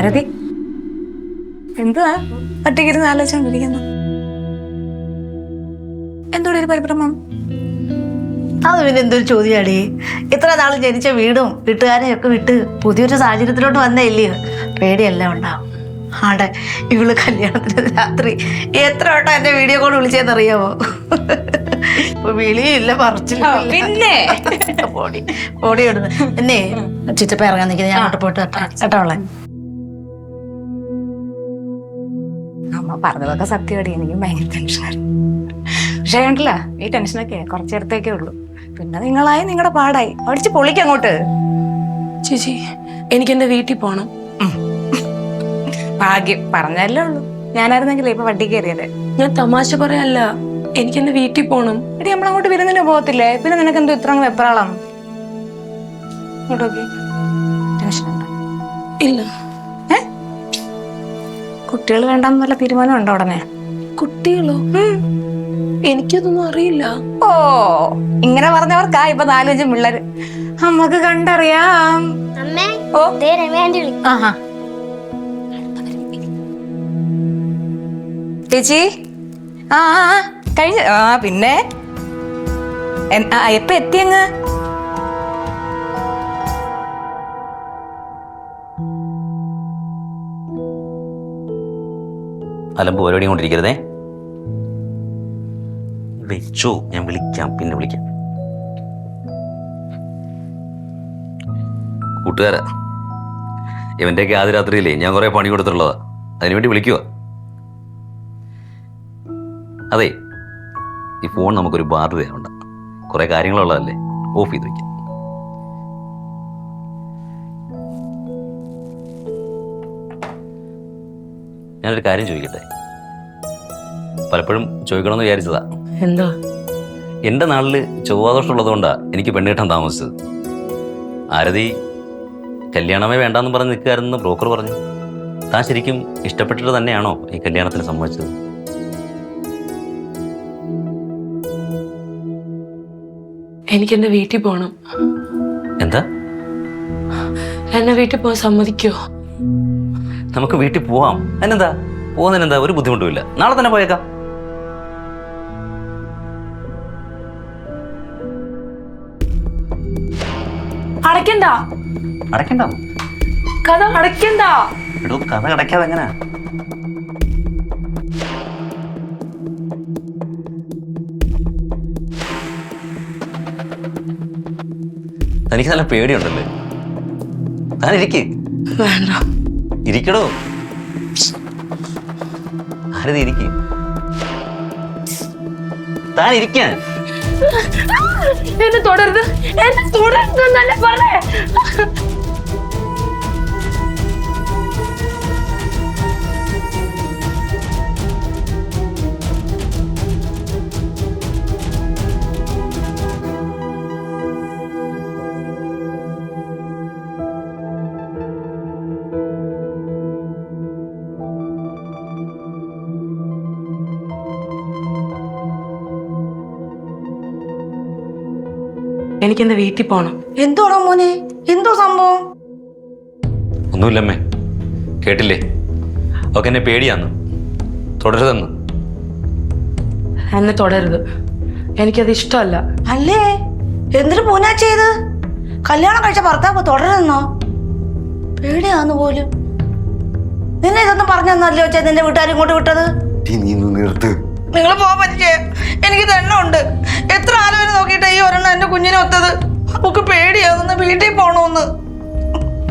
ആരതി എന്തുവാ? ഒറ്റയ്ക്കിരുന്ന് ആലോചിച്ചോണ്ടിരിക്കുന്നു. എന്തോടെ ഒരു പരിഭ്രമം? അത് പിന്നെ എന്തൊരു ചോദ്യമാടി ഇത്ര നാൾ ജനിച്ച വീടും വീട്ടുകാരെയും ഒക്കെ വിട്ട് പുതിയൊരു സാഹചര്യത്തിലോട്ട് വന്നേ ഇല്ലയോ പേടിയെല്ലാം ഉണ്ടാവും ആണ്ടെ ഇവൾ കല്യാണത്തിന് രാത്രി എത്ര വട്ടം എന്റെ വീഡിയോ കോൾ വിളിച്ചെന്നറിയാമോ ഇപ്പൊ വിളിയില്ല പറിച്ചില്ല പിന്നെ? ഓടി ഓടി ഇടുന്നു എന്നെ ചിറ്റപ്പ ഇറങ്ങാൻ നിൽക്കുന്നത് ഞാൻ അങ്ങോട്ട് പോയിട്ട് വരട്ടെ. കേട്ടോ അമ്മ പറഞ്ഞതൊക്കെ സത്യമായിട്ട് എനിക്ക് ഭയങ്കര ടെൻഷനായിരുന്നു പക്ഷേ കണ്ടില്ല ഈ ടെൻഷനൊക്കെ കുറച്ച് നേരത്തേക്കേ ഉള്ളൂ. പിന്നെ നിങ്ങളായി നിങ്ങളുടെ പാടായി. അടിച്ച് പൊളിക്കങ്ങോട്ട് ചേച്ചി എനിക്ക് എന്റെ വീട്ടിൽ പോണം. ഭാഗ്യം പറഞ്ഞല്ലേ ഉള്ളൂ. ഞാനായിരുന്നെങ്കിലേ ഇപ്പൊ വണ്ടി കയറിയത്. ഞാൻ തമാശ പറയല്ല എനിക്ക് എന്റെ വീട്ടിൽ പോണം. എടി നമ്മളങ്ങോട്ട് വിരുന്നിന് പോകത്തില്ലേ? പിന്നെ നിനക്ക് എന്തോ ഇത്ര വെപ്രാളം. ഇങ്ങോട്ട് നോക്കി ഇല്ല. കുട്ടികൾ വേണ്ടെന്ന് വല്ല തീരുമാനം ഉണ്ടോ ഉടനെ? കുട്ടികളോ? എനിക്കതൊന്നും അറിയില്ല. ഓ ഇങ്ങനെ പറഞ്ഞവർക്കാ ഇപ്പൊ നാലഞ്ച് പിള്ളേര്. നമ്മക്ക് കണ്ടറിയാം. ഓ. ആഹാ. ചേച്ചി. ആ കഴിഞ്ഞ. ആ പിന്നെ. എപ്പ എത്തിയങ്ങ്? അലമ്പ് പരിപാടി കൊണ്ടിരിക്കരുതേ. വെച്ചോ ഞാൻ വിളിക്കാം പിന്നെ വിളിക്കാം. കൂട്ടുകാരാ ഇവന്റെയൊക്കെ ആദ്യ രാത്രിയില്ലേ ഞാൻ കുറേ പണി കൊടുത്തിട്ടുള്ളതാ. അതിനുവേണ്ടി വിളിക്കുക അതെ ഈ ഫോൺ നമുക്കൊരു ബാധ്യതയുണ്ട്. കുറേ കാര്യങ്ങളുള്ളതല്ലേ ഓഫ് ചെയ്ത് വയ്ക്കാം ഞാനൊരു കാര്യം ചോദിക്കട്ടെ? പലപ്പോഴും ചോദിക്കണമെന്ന് വിചാരിച്ചതാ. എന്താ? എന്റെ നാളിൽ ചൊവ്വാദോഷം ഉള്ളതുകൊണ്ടാണ് എനിക്ക് പെണ്ണുകിട്ടാൻ താമസിച്ചത്. ആരതി കല്യാണമേ വേണ്ടാന്ന് പറഞ്ഞ് നിൽക്കുകയായിരുന്നു ബ്രോക്കർ പറഞ്ഞു. താൻ ശരിക്കും ഇഷ്ടപ്പെട്ടിട്ട് തന്നെയാണോ ഈ കല്യാണത്തിന് സമ്മതിച്ചത്? എനിക്ക് എന്റെ വീട്ടിൽ പോകണം എന്താ? എന്നെ വീട്ടിൽ പോകാൻ സമ്മതിക്കോ? നമുക്ക് വീട്ടിൽ പോവാം. അതിനെന്താ? പോകുന്നതിനെന്താ? ഒരു ബുദ്ധിമുട്ടുമില്ല. നാളെ തന്നെ പോയേക്കാം. അടയ്ക്കണ്ട. അടയ്ക്കണ്ട? കഥ അടയ്ക്കണ്ട. എടോ കഥ അടയ്ക്കാതെ എങ്ങനെ? തനിക്ക് നല്ല പേടിയുണ്ടല്ലേ? താനിരിക്കേ. വേണ്ട. ഇരിക്കടോ. ആരത് ഇരിക്ക? താൻ ഇരിക്കാൻ എന്നെ തുടരുത്. എന്നെ തുടരുത് എന്നല്ലേ പറഞ്ഞേ? എനിക്ക് എന്റെ വീട്ടിൽ പോണം. എന്തോടാ മോനെ? എന്തോ സംഭവം? ഒന്നുമില്ലമ്മേ. കേട്ടില്ലേ? ഒക്കെ എന്നെ പേടിയാന്ന്. തുടരുതെന്ന്. എന്നെ തുടരുത്. എനിക്കത് ഇഷ്ടമല്ല. അല്ലേ? എന്തിനു പൂനാ ചെയ്ത്? കല്യാണം കഴിച്ച ഭർത്താവ് തുടരുന്നോ പേടിയാന്ന് പോലും. നിന്നെ ഇതൊന്നും പറഞ്ഞല്ലോ വെച്ചാ നിന്റെ വീട്ടുകാരും ഇങ്ങോട്ട് വിട്ടത്? നീ നിർത്ത്. നിങ്ങൾ പോകാൻ പറ്റിയേ എനിക്ക് തന്നെ ഉണ്ട് എത്ര ആലോചന നോക്കിയിട്ട് ഈ ഒരെണ്ണം എന്റെ കുഞ്ഞിനെ ഒത്തത്? അവക്ക് പേടിയാവുന്ന വീട്ടിൽ പോണോന്ന്.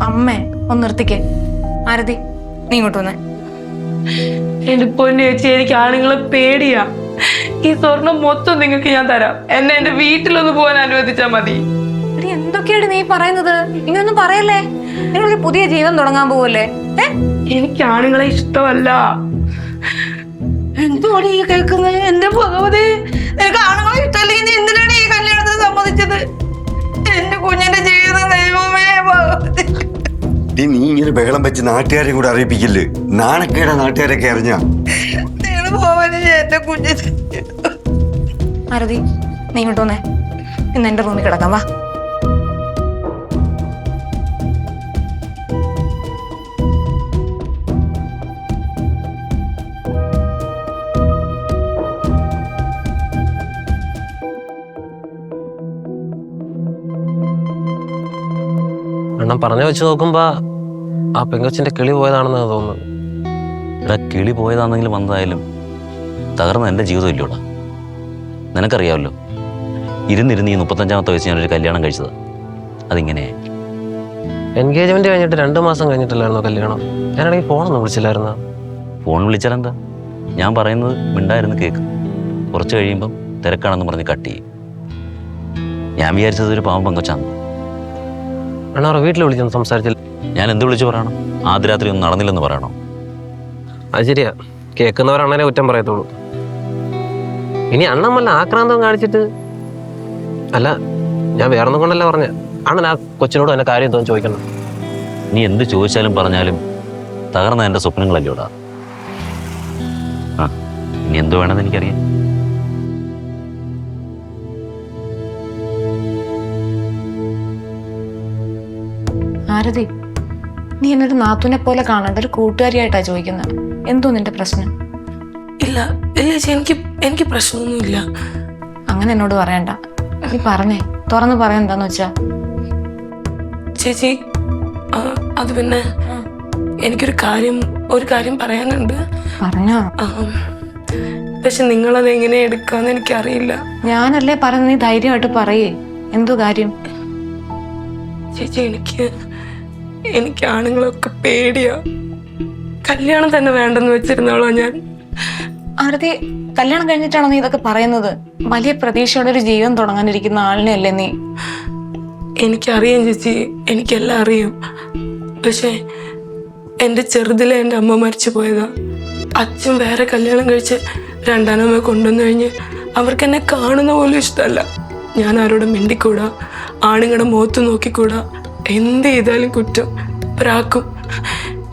അമ്മേ ഒന്ന് നിർത്തിക്കേ. ആരതി നീ ഇങ്ങോട്ട് വന്നേ. എന്റെ പൊന്നു ചേച്ചി എനിക്ക് ആണുങ്ങളെ പേടിയാ. ഈ സ്വർണം മൊത്തം നിങ്ങൾക്ക് ഞാൻ തരാം. എന്നെ എന്റെ വീട്ടിലൊന്ന് പോകാൻ അനുവദിച്ചാ മതി. എന്തൊക്കെയാണ് നീ പറയുന്നത്? ഇങ്ങനൊന്നും പറയല്ലേ? നിങ്ങളൊരു പുതിയ ജീവിതം തുടങ്ങാൻ പോവല്ലേ? എനിക്ക് ആണുങ്ങളെ ഇഷ്ടമല്ല. എന്തുവാണ് ഈ കേൾക്കുന്നത് എന്റെ ഭഗവതി നിനക്ക് ആണുങ്ങളെ ഇഷ്ടമല്ലെങ്കിൽ നീ എന്തിനാണ് ഈ കല്യാണത്തിന് സമ്മതിച്ചത്? എന്റെ കുഞ്ഞിന്റെ ജീവിതം ദൈവമേ ഭഗവതി. നീ നീ ഇങ്ങനെ ബഹളം വെച്ച് നാട്ടുകാരെയും കൂടെ അറിയിപ്പിക്കില്ലേ? നാണക്കേടാ നാട്ടുകാരൊക്കെ അറിഞ്ഞാ. നിങ്ങൾ പോവാൻ എന്റെ കുഞ്ഞിന് ആരതി നീ ഇങ്ങോട്ട് വന്നേ. ഇന്ന് എന്റെ റൂമിൽ കിടക്കാം വാ. പറഞ്ഞു വെച്ച് നോക്കുമ്പോ ആ പെങ്കൊച്ചിന്റെ കിളി പോയതാണെന്ന് തോന്നുന്നു എടാ കിളി പോയതാണെങ്കിലും വന്നതായാലും തകർന്ന എന്റെ ജീവിതം ഇല്ലൂടാ. നിനക്കറിയാമല്ലോ ഇരുന്നിരുന്ന് ഈ മുപ്പത്തഞ്ചാമത്തെ വയസ്സ് ഞാനൊരു കല്യാണം കഴിച്ചത്. അതിങ്ങനെ. എൻഗേജ്മെന്റ് കഴിഞ്ഞിട്ട് രണ്ട് മാസം കഴിഞ്ഞിട്ടില്ലായിരുന്നോ കല്യാണം? ഞാനാണെങ്കിൽ ഫോണൊന്നും വിളിച്ചില്ലായിരുന്നു? ഫോൺ വിളിച്ചാലെന്താ? ഞാൻ പറയുന്നത് മിണ്ടായിരുന്നു കേക്ക്. കുറച്ച് കഴിയുമ്പം തിരക്കാണെന്ന് പറഞ്ഞ് കട്ട് ചെയ്യും. ഞാൻ വിചാരിച്ചത് ഒരു പാവം പങ്കൊച്ചാന്ന്. അണ്ണാ അവരുടെ വീട്ടിൽ വിളിച്ചൊന്ന് സംസാരിച്ചില്ല. ഞാൻ എന്ത് വിളിച്ചു പറയണം? ആദ്യ രാത്രി ഒന്നും നടന്നില്ലെന്ന് പറയണോ? അത് ശരിയാ. കേൾക്കുന്നവരാണേ കുറ്റം പറയത്തുള്ളൂ. ഇനി അണ്ണൻ വല്ല ആക്രാന്തം കാണിച്ചിട്ട്? അല്ല ഞാൻ വേറൊന്നും കൊണ്ടല്ല പറഞ്ഞ. അണ്ണൻ ആ കൊച്ചിനോട് എന്നെ കാര്യം തോന്നി ചോദിക്കണം? നീ എന്ത് ചോദിച്ചാലും പറഞ്ഞാലും തകർന്ന എന്റെ സ്വപ്നങ്ങളല്ലോടാ ആ ഇനി എന്ത് വേണമെന്ന് എനിക്കറിയാം. ആരതി നീ എന്നൊരു നാത്തുനെ പോലെ കാണേണ്ട ഒരു കൂട്ടുകാരിയായിട്ടാ ചോദിക്കുന്നത് എന്തോ നിന്റെ പ്രശ്നം? ഇല്ല ഇല്ല ചേച്ചി എനിക്ക് എനിക്ക് പ്രശ്നമൊന്നുമില്ല. അങ്ങനെ എന്നോട് പറയണ്ട. നീ പറഞ്ഞേ തുറന്ന് പറയാൻ എന്താന്ന് വെച്ചാ. ചേച്ചി ആ, അത് പിന്നെ എനിക്കൊരു കാര്യം ഒരു കാര്യം പറയാനുണ്ട്. പറഞ്ഞോ. ആ, പക്ഷെ നിങ്ങളത് എങ്ങനെ എടുക്കാന്ന് എനിക്കറിയില്ല. ഞാനല്ലേ പറഞ്ഞ നീ ധൈര്യമായിട്ട് പറയേ. എന്തോ കാര്യം? ചേച്ചി എനിക്ക് എനിക്ക് ആണുങ്ങളൊക്കെ പേടിയാ. കല്യാണം തന്നെ വേണ്ടെന്ന് വെച്ചിരുന്നോളോ ഞാൻ. ആരതി കല്യാണം കഴിഞ്ഞിട്ടാണോ നീ ഇതൊക്കെ പറയുന്നത്? വലിയ പ്രതീക്ഷയോടെ ഒരു ജീവൻ തുടങ്ങാനിരിക്കുന്ന ആളിനെ അല്ലേ നീ? എനിക്കറിയാം ചേച്ചി എനിക്കെല്ലാം അറിയാം. പക്ഷേ എന്റെ ചെറുതിലെ എന്റെ അമ്മ മരിച്ചു പോയതാ. അച്ഛൻ വേറെ കല്യാണം കഴിച്ച് രണ്ടാനമ്മ കൊണ്ടുവന്നു കഴിഞ്ഞ് അവർക്ക് എന്നെ കാണുന്ന പോലും ഇഷ്ടമല്ല. ഞാൻ ആരോടും മിണ്ടിക്കൂടാ. ആണുങ്ങളുടെ മുഖത്ത് നോക്കിക്കൂടാ. എന്ത് ചെയ്താലും കുറ്റം. പ്രാക്കും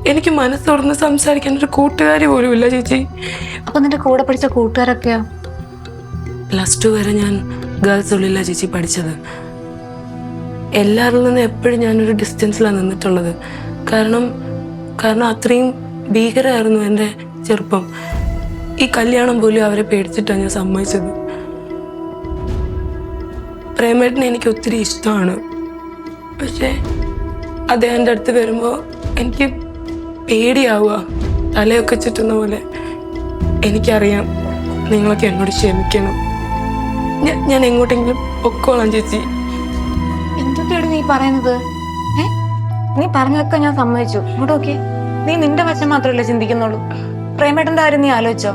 എനിക്ക് മനസ്സ് തുറന്ന് സംസാരിക്കാൻ ഒരു കൂട്ടുകാരി പോലും ഇല്ല ചേച്ചി. അപ്പൊ നിന്റെ കൂടെ പഠിച്ച കൂട്ടുകാരൊക്കെയാ? പ്ലസ് ടു വരെ ഞാൻ ഗേൾസ് ഉള്ളില്ല ചേച്ചി പഠിച്ചത്. എല്ലാവരിൽ നിന്ന് എപ്പോഴും ഞാനൊരു ഡിസ്റ്റൻസിലാണ് നിന്നിട്ടുള്ളത്. കാരണം കാരണം അത്രയും ഭീകരമായിരുന്നു എന്റെ ചെറുപ്പം. ഈ കല്യാണം പോലും അവരെ പേടിച്ചിട്ടാണ് ഞാൻ സമ്മതിച്ചത്. പ്രേമേട്ടനെ എനിക്ക് ഒത്തിരി ഇഷ്ടമാണ്. പക്ഷേ അദ്ദേഹത്തിന്റെ അടുത്ത് വരുമ്പോൾ എനിക്ക് പേടിയാവുക. തലയൊക്കെ ചുറ്റുന്ന പോലെ എനിക്കറിയാം നിങ്ങളൊക്കെ എന്നോട് ക്ഷമിക്കണം. ഞാൻ ഞാൻ എങ്ങോട്ടെങ്കിലും ഒക്കോളാം ചേച്ചി. എന്തൊക്കെയാണ് നീ പറയുന്നത്? നീ പറഞ്ഞതൊക്കെ ഞാൻ സമ്മതിച്ചു. ഇങ്ങോട്ട് നീ നിന്റെ വശം മാത്രമല്ലേ ചിന്തിക്കുന്നുള്ളൂ. പ്രേമേട്ടന്റെ കാര്യം നീ ആലോചിച്ചോ?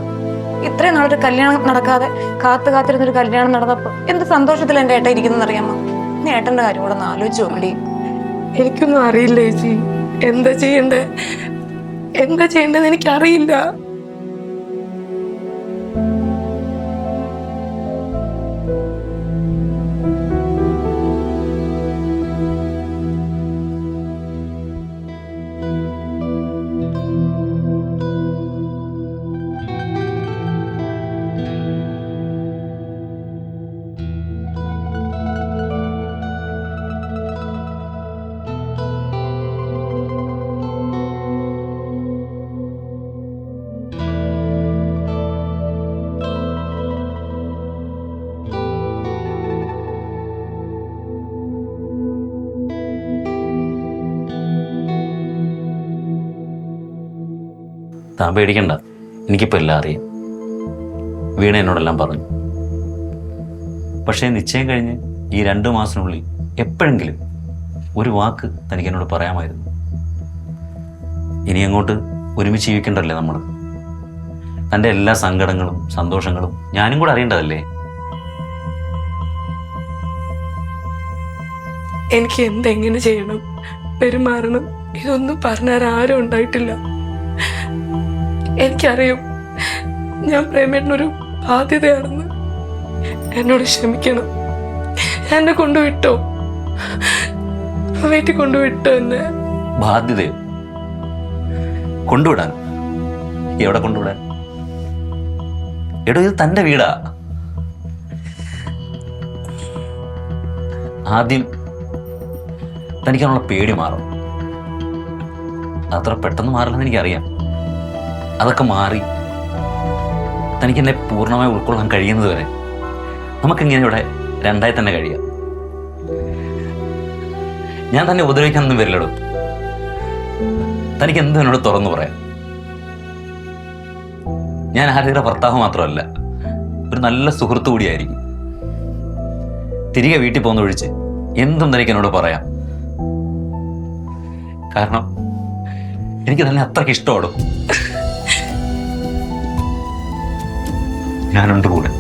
ഇത്രയും നാളൊരു കല്യാണം നടക്കാതെ കാത്തു കാത്തിരുന്നൊരു കല്യാണം നടന്നപ്പോ എന്ത് സന്തോഷത്തിൽ എന്റെ ഏട്ട ഇരിക്കുന്ന ഏട്ടന്റെ കാര്യം കൂടെ ഒന്ന് ആലോചിച്ച് നോക്കടി. എനിക്കൊന്നും അറിയില്ല ചേച്ചി. എന്താ ചെയ്യണ്ടേ? എന്താ ചെയ്യണ്ടെന്ന് എനിക്കറിയില്ല. താൻ പേടിക്കണ്ട. എനിക്കിപ്പോൾ എല്ലാം അറിയാം. വീണ എന്നോടെല്ലാം പറഞ്ഞു. പക്ഷേ നിശ്ചയം കഴിഞ്ഞ് ഈ രണ്ട് മാസത്തിനുള്ളിൽ എപ്പോഴെങ്കിലും ഒരു വാക്ക് തനിക്ക് എന്നോട് പറയാമായിരുന്നു. ഇനി അങ്ങോട്ട് ഒരുമിച്ച് ജീവിക്കണ്ടല്ലേ നമ്മൾ തന്റെ എല്ലാ സങ്കടങ്ങളും സന്തോഷങ്ങളും ഞാനും കൂടെ അറിയേണ്ടതല്ലേ? എനിക്ക് എന്തെങ്ങനെ ചെയ്യണം? പെരുമാറണം? ഇതൊന്നും പറഞ്ഞാൽ ആരും ഉണ്ടായിട്ടില്ല. എനിക്കറിയും. ഞാൻ പ്രേമേട്ടനൊരു ബാധ്യതയാണെന്ന്. എന്നോട് ക്ഷമിക്കണം. എന്നെ കൊണ്ടുവിട്ടോ? വീട്ടിൽ കൊണ്ടുവിട്ടോ എന്നെ? ബാധ്യതയോ? കൊണ്ടുവിടാൻ? എവിടെ കൊണ്ടുവിടാൻ? എടോ ഇത് തന്റെ വീടാ. ആദ്യം തനിക്കതിനുള്ള പേടി മാറും. അത്ര പെട്ടെന്ന് മാറില്ലെന്ന് എനിക്കറിയാം. അതൊക്കെ മാറി. തനിക്ക് എന്നെ പൂർണമായി ഉൾക്കൊള്ളാൻ കഴിയുന്നത് വരെ നമുക്കിങ്ങനെ ഇവിടെ രണ്ടായി തന്നെ കഴിയാം. ഞാൻ തന്നെ ഉപദ്രവിക്കാനൊന്നും വരില്ലടോ. തനിക്ക് എന്തും എന്നോട് തുറന്നു പറയാം. ഞാൻ ആരുടെ ഭർത്താവ് മാത്രമല്ല ഒരു നല്ല സുഹൃത്തു കൂടിയായിരിക്കും. തിരികെ വീട്ടിൽ പോകുന്ന ഒഴിച്ച് എന്തും തനിക്ക് എന്നോട് പറയാം. കാരണം എനിക്ക് തന്നെ അത്രയ്ക്ക് ഇഷ്ടമാടും? ഞാനുണ്ട് കൂടെ.